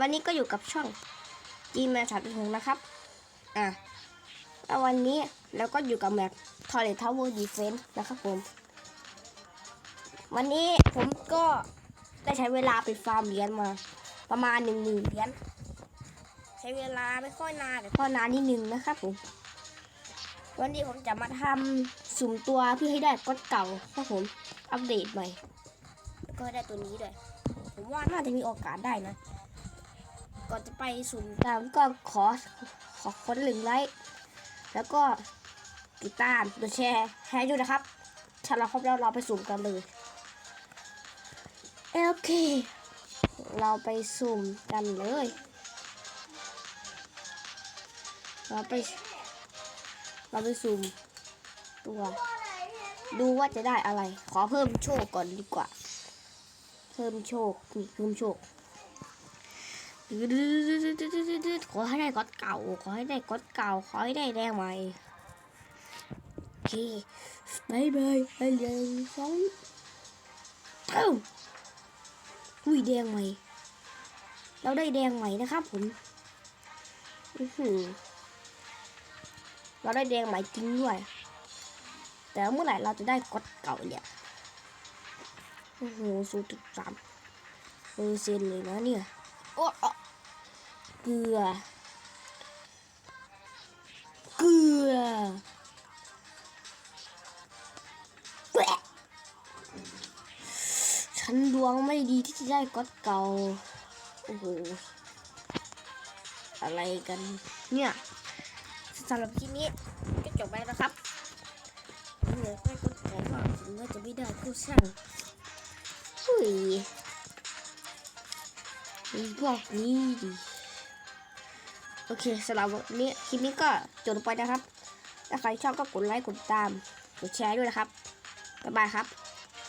วันนี้ก็อยู่กับช่องจีแมนสามหงนะครับ อะแล้ววันนี้เราก็อยู่กับแมปทอร์เรทาวเวอร์ดีเฟนส์นะครับผม วันนี้ผมก็ได้ใช้เวลาไปฟาร์มเหรียญมา ประมาณหนึ่งหมื่นเหรียญใช้เวลาไม่ค่อยนานแต่ก็นานนิดนึงนะครับผม วันนี้ผมจะมาทำสุ่มตัวเพื่อให้ได้ก๊อตเก่าครับผม อัปเดตใหม่ แล้วก็ได้ตัวนี้ด้วย ผมว่าน่าจะมีโอกาสได้นะ ก่อนจะไปสุ่มตามก็ขอขอคนหนึ่งไลค์แล้วก็ติดตามกดแชร์ให้ด้วยนะครับถ้าเราครบแล้วเราไปสุ่มกันเลยโอเค เราไปสุ่มกันเลย เราไป เราไปสุ่มตัว ดูว่าจะได้อะไร ขอเพิ่มโชคก่อนดีกว่า เพิ่มโชคนี่เพิ่มโชค ขอให้ได้ก๊อตเก่า ขอให้ได้ก๊อตเก่า ขอให้ได้แดงใหม่โอเคบายบายไปเลยสองเอ้าอุ้ยแดงใหม่ เราได้แดงใหม่นะครับผมอือหือเราได้แดงใหม่จริงด้วย แต่เมื่อไหร่เราจะได้ก๊อตเก่าเนี่ยโอ้โหสูงถึงสามเปอร์เซ็นต์เลยนะเนี่ยโอ้ เกลือ เกลือฉันดวงไม่ดีที่จะได้ก๊อตเก่า โอ้โห อะไรกัน เนี่ยสำหรับคลิปนี้ก็จบไปแล้วครับเหลือแค่ก๊อตเก่ามากถึงว่าจะไม่ได้ก็ช่างหุยพวกนี้ดิ โอเคสำหรับวันนี้คลิปนี้ก็จบลงไปนะครับ ถ้าใครชอบก็กดไลค์กดติดตาม กดแชร์ด้วยนะครับบ๊ายบายครับ